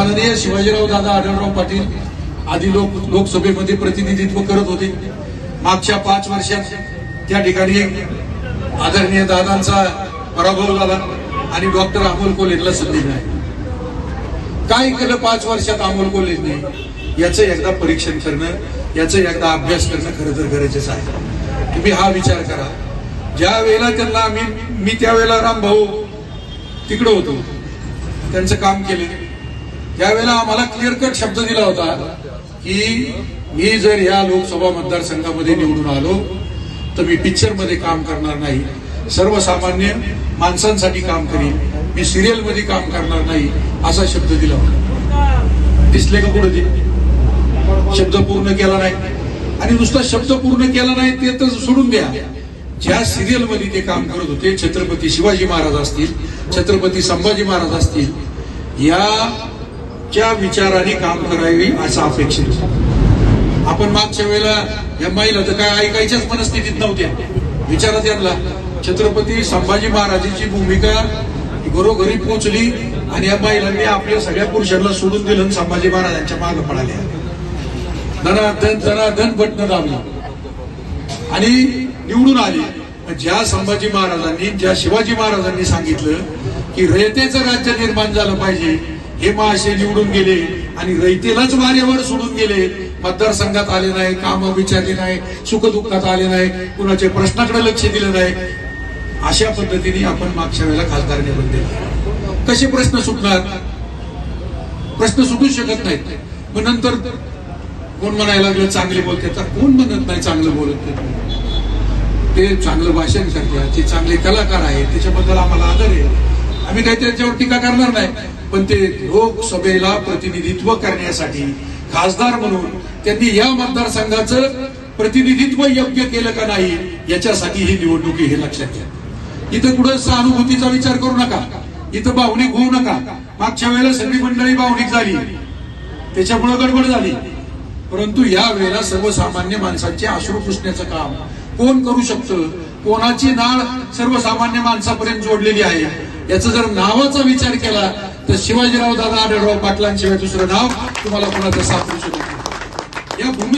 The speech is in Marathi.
माननीय शिवाजीराव दादा आढळराव पाटील आधी लोक लोकसभेमध्ये प्रतिनिधित्व करत होते. मागच्या पाच वर्षात त्या ठिकाणी आदरणीय दादांचा पराभव झाला आणि डॉक्टर अमोल कोलेनला संधी मिळाली. काय केलं पाच वर्षात अमोल कोल्हेंनी याचं एकदा परीक्षण करणं याचं एकदा अभ्यास करणं खरं तर गरजेचं आहे. तुम्ही हा विचार करा. ज्या वेळेला त्यांना मी मी त्यावेळेला राम भाऊ तिकडे होतो. त्यांचं काम केले. त्यावेळेला आम्हाला क्लिअर कट शब्द दिला होता की मी जर या लोकसभा मतदारसंघामध्ये निवडून आलो तर मी पिक्चरमध्ये काम करणार नाही. सर्वसामान्य माणसांसाठी काम करीन. मी सिरियलमध्ये काम करणार नाही असा शब्द दिला होता. दिसले का कुठे ते शब्द पूर्ण केला नाही. आणि नुसता शब्द पूर्ण केला नाही ते तर सोडून द्या. ज्या सिरियलमध्ये ते काम करत होते छत्रपती शिवाजी महाराज असतील छत्रपती संभाजी महाराज असतील या च्या विचाराने काम करावी असं अपेक्षित आपण मागच्या वेळेला या महिला तर काय ऐकायच्याच मनस्थितीत नव्हत्या. विचारात यांना छत्रपती संभाजी महाराजांची भूमिका घरोघरी पोहोचली आणि या महिलांनी आपल्या सगळ्या पुरुषांना सोडून दिलं संभाजी महाराजांच्या मागे पडाल्या धनाधन धनाधन बटन दाबली. आणि निवडून आली. ज्या संभाजी महाराजांनी ज्या शिवाजी महाराजांनी सांगितलं की रयतेचं राज्य निर्माण झालं पाहिजे हे महाशय निवडून गेले आणि रयतेलाच वारेवर सोडून गेले. मतदारसंघात आले नाही काम विचारले नाही सुखदुःखात आले नाही कुणाच्या प्रश्नाकडे लक्ष दिलं नाही. अशा पद्धतीने आपण मागच्या वेळेला खासदार निवडून दिला. कसे प्रश्न सुटणार? प्रश्न सुटू शकत नाहीत. मग नंतर कोण म्हणायला लागलं चांगले बोलते. तर कोण म्हणत नाही चांगलं बोलत? नाही ते चांगलं भाषण करतात ते चांगले कलाकार आहेत त्याच्याबद्दल आम्हाला आदर आहे. आम्ही काही त्याच्यावर टीका करणार नाही. पण ते लोकसभेला प्रतिनिधित्व करण्यासाठी खासदार म्हणून त्यांनी या मतदारसंघाचं प्रतिनिधित्व योग्य केलं का नाही याच्यासाठी ही निवडणुकी हे लक्षात घ्या. इथं कुठं सहानुभूतीचा विचार करू नका. इथं भावनिक होऊ नका. मागच्या वेळेला सगळी मंडळी भावनिक झाली. त्याच्यामुळे गडबड झाली. परंतु या वेळेला सर्वसामान्य माणसांचे अश्रू पुसण्याचं काम कोण करू शकतं? कोणाची नाळ सर्वसामान्य माणसापर्यंत जोडलेली आहे? याचा जर नावाचा विचार केला तर शिवाजीराव दादा आढळराव पाटलांशिवाय दुसरं नाव तुम्हाला कोणाचं सापडू शकत या भूमी